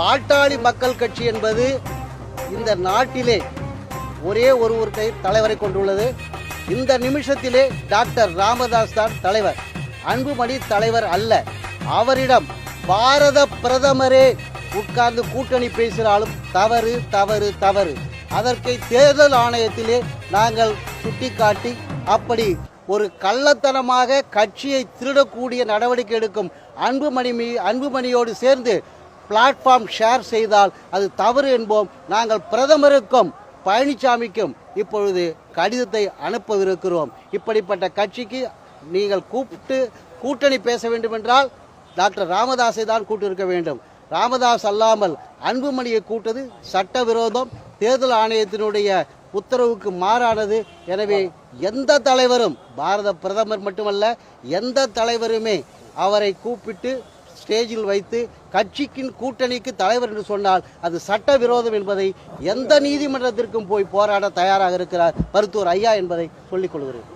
பாட்டாளி மக்கள் கட்சி என்பது இந்த நாட்டிலே ஒரே ஒரு ஒரு கை தலைவரை கொண்டுள்ளது. இந்த நிமிஷத்திலே டாக்டர் ராமதாஸ் தான் தலைவர். அன்புமணி தலைவர் அல்ல. அவரிடம் பாரத பிரதமரே உட்கார்ந்து கூட்டணி பேசினாலும் தவறு தவறு தவறு. அதற்கு தேர்தல் ஆணையத்திலே நாங்கள் சுட்டிக்காட்டி அப்படி ஒரு கள்ளத்தனமாக கட்சியை திருடக்கூடிய நடவடிக்கை எடுக்கும் அன்புமணி மீ அன்புமணியோடு சேர்ந்து பிளாட்ஃபார்ம் ஷேர் செய்தால் அது தவறு என்போம். நாங்கள் பிரதமருக்கும் பழனிசாமிக்கும் இப்பொழுது கடிதத்தை அனுப்பவிருக்கிறோம். இப்படிப்பட்ட கட்சிக்கு நீங்கள் கூப்பிட்டு கூட்டணி பேச வேண்டும் என்றால் டாக்டர் ராமதாஸை தான் கூட்டிருக்க வேண்டும். ராமதாஸ் அல்லாமல் அன்புமணியை கூட்டது சட்டவிரோதம். தேர்தல் ஆணையத்தினுடைய உத்தரவுக்கு மாறானது. எனவே எந்த தலைவரும் பாரத பிரதமர் மட்டுமல்ல எந்த தலைவருமே அவரை கூப்பிட்டு ஸ்டேஜில் வைத்து கட்சிக்கின் கூட்டணிக்கு தலைவர் என்று சொன்னால் அது சட்டவிரோதம் என்பதை எந்த நீதிமன்றத்திற்கும் போய் போராட தயாராக இருக்கிறார் மருத்துவர் ஐயா என்பதை சொல்லிக் கொள்கிறேன்.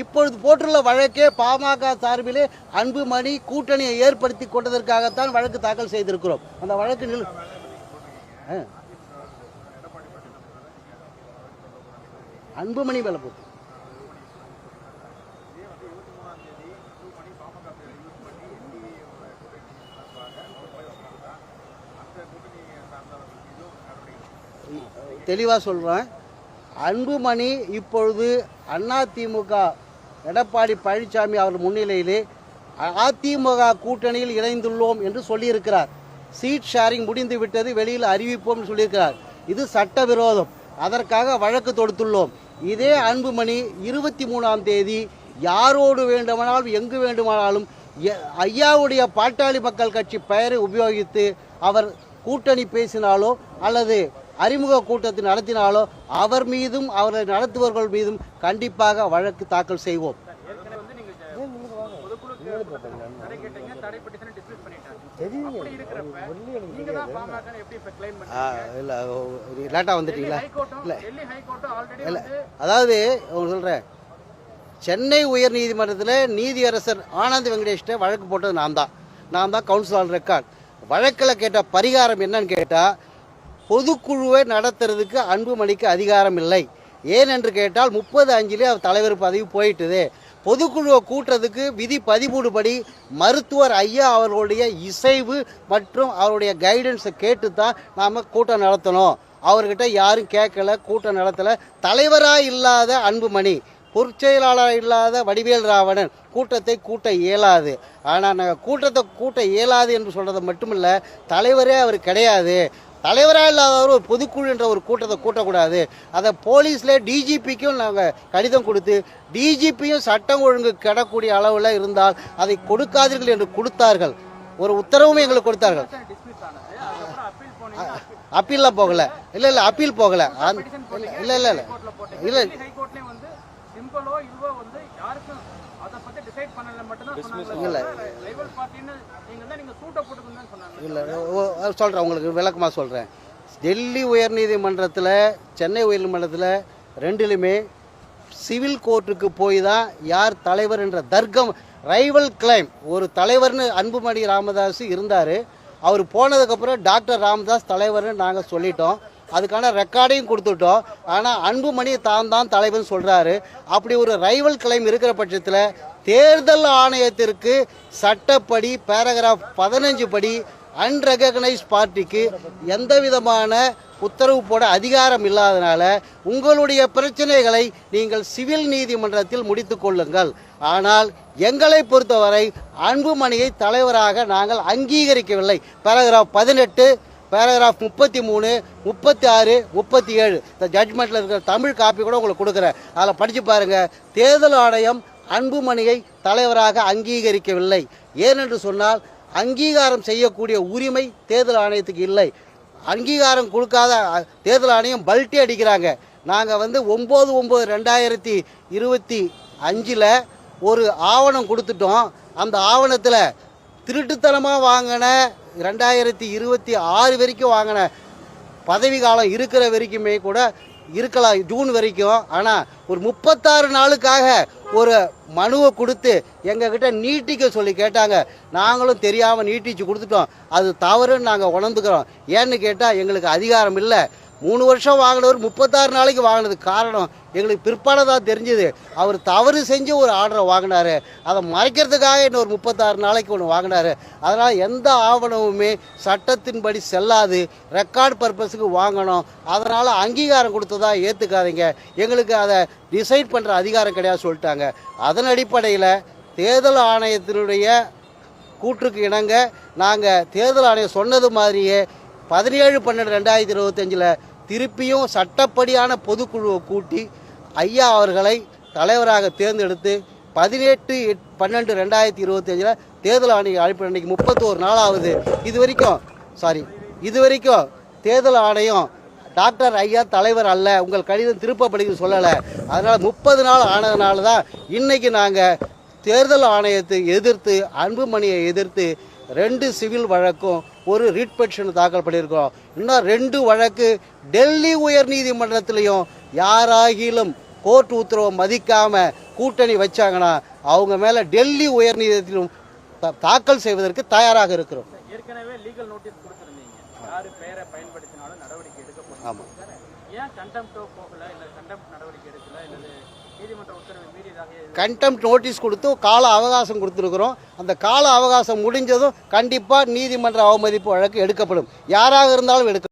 இப்பொழுது போட்டுள்ள வழக்கே பாமக சார்பிலே அன்புமணி கூட்டணியை ஏற்படுத்தி கொண்டதற்காகத்தான் வழக்கு தாக்கல் செய்திருக்கிறோம். அந்த வழக்கு நில் அன்புமணி மேல போட்டு. தெளிவாக சொல்கிறேன் அன்புமணி இப்பொழுது அதிமுக எடப்பாடி பழனிசாமி அவர் முன்னிலையிலே அதிமுக கூட்டணியில் இணைந்துள்ளோம் என்று சொல்லியிருக்கிறார். சீட் ஷேரிங் முடிந்து விட்டது வெளியில் அறிவிப்போம் சொல்லியிருக்கிறார். இது சட்டவிரோதம். அதற்காக வழக்கு தொடுத்துள்ளோம். இதே அன்புமணி இருபத்தி மூணாம் தேதி யாரோடு வேண்டுமானாலும் எங்கு வேண்டுமானாலும் ஐயாவுடைய பாட்டாளி மக்கள் கட்சி பெயரை உபயோகித்து அவர் கூட்டணி பேசினாலோ அல்லது அறிமுக கூட்டத்தை நடத்தினாலோ அவர் மீதும் அவரை நடத்துபவர்கள் மீதும் கண்டிப்பாக வழக்கு தாக்கல் செய்வோம். இல்லை லேட்டாக வந்துட்டீங்களா? இல்லை. வந்து அதாவது சொல்கிறேன் சென்னை உயர் நீதிமன்றத்தில் நீதியரசர் ஆனந்த் வெங்கடேஷ்ட வழக்கு போட்டது நான் தான். நான் தான் கவுன்சில் ஆன் ரெக்கார்ட் வழக்கில் கேட்ட பரிகாரம் என்னன்னு கேட்டால் பொதுக்குழுவை நடத்துறதுக்கு அன்புமணிக்கு அதிகாரம் இல்லை. ஏனென்று கேட்டால் முப்பது அஞ்சிலே அவர் தலைவர் பதவி போயிட்டுது. பொதுக்குழுவை கூட்டுறதுக்கு விதி பதிமூணு படி மருத்துவர் ஐயா அவர்களுடைய இசைவு மற்றும் அவருடைய கைடன்ஸை கேட்டு தான் நாம் கூட்டம் நடத்தணும். அவர்கிட்ட யாரும் கேட்கல கூட்டம் நடத்தலை. தலைவராக இல்லாத அன்புமணி பொற்செயலாளர் இல்லாத வடிவேல் ராவணன் கூட்டத்தை கூட்ட இயலாது. ஆனால் நாங்கள் கூட்டத்தை கூட்ட இயலாது என்று சொல்கிறது மட்டுமில்லை தலைவரே அவர் கிடையாது. தலைவராக இல்லாதவர் ஒரு பொதுக்குழு என்ற ஒரு கூட்டத்தை கூட்டக்கூடாது அதை போலீஸில் டிஜிபிக்கும் நாங்கள் கடிதம் கொடுத்து டிஜிபியும் சட்டம் ஒழுங்கு கிடக்கூடிய அளவில் இருந்தால் அதை கொடுக்காதீர்கள் என்று கொடுத்தார்கள் ஒரு உத்தரவும் எங்களுக்கு கொடுத்தார்கள் அப்பீல்லாம் போகலை இல்லை இல்லை அப்பீல் போகலை இல்லை இல்லை இல்லை இல்லை டெல்லி ஹைகோர்ட்லயும் வந்து சிம்பிளோ இல்லவோ வந்து யாருக்கும் அதை பத்தி டிசைட் பண்ணல மட்டும் தான் சொன்னாங்க ரைவல் பார்ட்டின்னு நீங்க தான் நீங்க சூட்ட போட்டுக்கணும்னு இல்லை சொல்கிறேன் உங்களுக்கு விளக்கமாக சொல்கிறேன் டெல்லி உயர்நீதிமன்றத்தில் சென்னை உயர்நீதிமன்றத்தில் ரெண்டுலையுமே சிவில் கோர்ட்டுக்கு போய் தான் யார் தலைவர் என்ற தர்க்கம் ரைவல் கிளைம் ஒரு தலைவர்னு அன்புமணி ராமதாஸ் இருந்தார். அவர் போனதுக்கப்புறம் டாக்டர் ராமதாஸ் தலைவர்னு நாங்கள் சொல்லிட்டோம். அதுக்கான ரெக்கார்டையும் கொடுத்துட்டோம். ஆனால் அன்புமணி தான் தான் தலைவர்னு சொல்கிறாரு அப்படி ஒரு ரைவல் கிளைம் இருக்கிற பட்சத்தில் தேர்தல் ஆணையத்திற்கு சட்டப்படி பேராகிராஃப் பதினஞ்சு படி அன்ரெகனைஸ் பார்ட்டிக்கு எந்த விதமான உத்தரவு போட அதிகாரம் இல்லாதனால உங்களுடைய பிரச்சனைகளை நீங்கள் சிவில் நீதிமன்றத்தில் முடித்து கொள்ளுங்கள். ஆனால் எங்களை பொறுத்தவரை அன்புமணியை தலைவராக நாங்கள் அங்கீகரிக்கவில்லை. பேராகிராஃப் பதினெட்டு பேராகிராஃப் முப்பத்தி மூணு முப்பத்தி ஆறு முப்பத்தி ஏழு இந்த ஜட்மெண்ட்டில் இருக்கிற தமிழ் காப்பி கூட உங்களுக்கு கொடுக்குறேன். அதில் படித்து பாருங்கள் தேர்தல் ஆணையம் அன்புமணியை தலைவராக அங்கீகரிக்கவில்லை. ஏனென்று சொன்னால் அங்கீகாரம் செய்யக்கூடிய உரிமை தேர்தல் ஆணையத்துக்கு இல்லை. அங்கீகாரம் கொடுக்காத தேர்தல் ஆணையம் பல்ட்டி அடிக்கிறாங்க. நாங்கள் வந்து ஒம்பது ஒம்பது ரெண்டாயிரத்தி இருபத்தி அஞ்சில் ஒரு ஆவணம் கொடுத்துட்டோம். அந்த ஆவணத்தில் திருட்டுத்தனமாக வாங்கின ரெண்டாயிரத்தி இருபத்தி ஆறு வரைக்கும் வாங்கின பதவி காலம் இருக்கிற வரைக்குமே கூட இருக்கலாம் ஜூன் வரைக்கும். ஆனால் ஒரு முப்பத்தாறு நாளுக்காக ஒரு மனுவை கொடுத்து எங்ககிட்ட நீட்டிக்க சொல்லி கேட்டாங்க. நாங்களும் தெரியாமல் நீட்டிச்சு கொடுத்துட்டோம். அது தவறுன்னு நாங்கள் உணர்ந்துக்கிறோம். ஏன்னு கேட்டால் எங்களுக்கு அதிகாரம் இல்லை. மூணு வருஷம் வாங்கினவர் முப்பத்தாறு நாளைக்கு வாங்கினது. காரணம் எங்களுக்கு பிற்பாடு தான் தெரிஞ்சுது. அவர் தவறு செஞ்சு ஒரு ஆர்டரை வாங்கினாரு. அதை மறைக்கிறதுக்காக இன்னொரு முப்பத்தாறு நாளைக்கு ஒன்று வாங்கினாரு. அதனால் எந்த ஆவணமுமே சட்டத்தின்படி செல்லாது. ரெக்கார்ட் பர்பஸுக்கு வாங்கணும். அதனால் அங்கீகாரம் கொடுத்ததா ஏற்றுக்காதீங்க எங்களுக்கு அதை டிசைட் பண்ணுற அதிகாரம் கிடையாது சொல்லிட்டாங்க. அதன் அடிப்படையில் தேர்தல் ஆணையத்தினுடைய கூற்றுக்கு இணங்க நாங்கள் தேர்தல் ஆணையம் சொன்னது மாதிரியே பதினேழு பன்னெண்டு ரெண்டாயிரத்தி இருபத்தஞ்சில் திருப்பியும் சட்டப்படியான பொதுக்குழுவை கூட்டி ஐயா அவர்களை தலைவராக தேர்ந்தெடுத்து பதினெட்டு எட் பன்னெண்டு ரெண்டாயிரத்தி இருபத்தஞ்சில் தேர்தல் ஆணைய அழைப்பு அன்னைக்கு முப்பத்தோரு நாள் ஆகுது இது வரைக்கும் சாரி இது வரைக்கும் தேர்தல் ஆணையம் டாக்டர் ஐயா தலைவர் அல்ல உங்கள் கடிதம் திருப்பப்படுகிறது சொல்லலை. அதனால் முப்பது நாள் ஆனதுனால தான் இன்றைக்கி நாங்கள் தேர்தல் ஆணையத்தை எதிர்த்து அன்புமணியை எதிர்த்து ரெண்டு சிவில் வழக்கும் ஒரு ரிட் பெட்டிஷன் தாக்கல் பண்ணியிருக்கோம் இன்னும் ரெண்டு வழக்கு டெல்லி உயர் நீதிமன்றத்திலையும் யாராகிலும் கோர்ட் உத்தரவை மதிக்காம கூட்டணி வச்சாங்கன்னா அவங்க மேல டெல்லி உயர் நீதிமன்றத்திலும் தா- தாக்கல் செய்வதற்கு தயாராக இருக்கிறோம். ஏற்கனவே லீகல் நோட்டீஸ் கொடுத்துருந்தீங்க. யாரு பெயரை பயன்படுத்தினாலும் நடவடிக்கை எடுக்கப்படும். ஆமாம் ஏன் கண்டெம்ட்டோ போகல? இல்ல கண்டெம்ட் நடவடிக்கை எடுக்கல? இல்லது கண்டெம்ட் நோட்டீஸ் கொடுத்து கால அவகாசம் கொடுத்துருக்குறோம். அந்த கால அவகாசம் முடிஞ்சதும் கண்டிப்பாக நீதிமன்ற அவமதிப்பு வழக்கு எடுக்கப்படும். யாராக இருந்தாலும் எடுக்க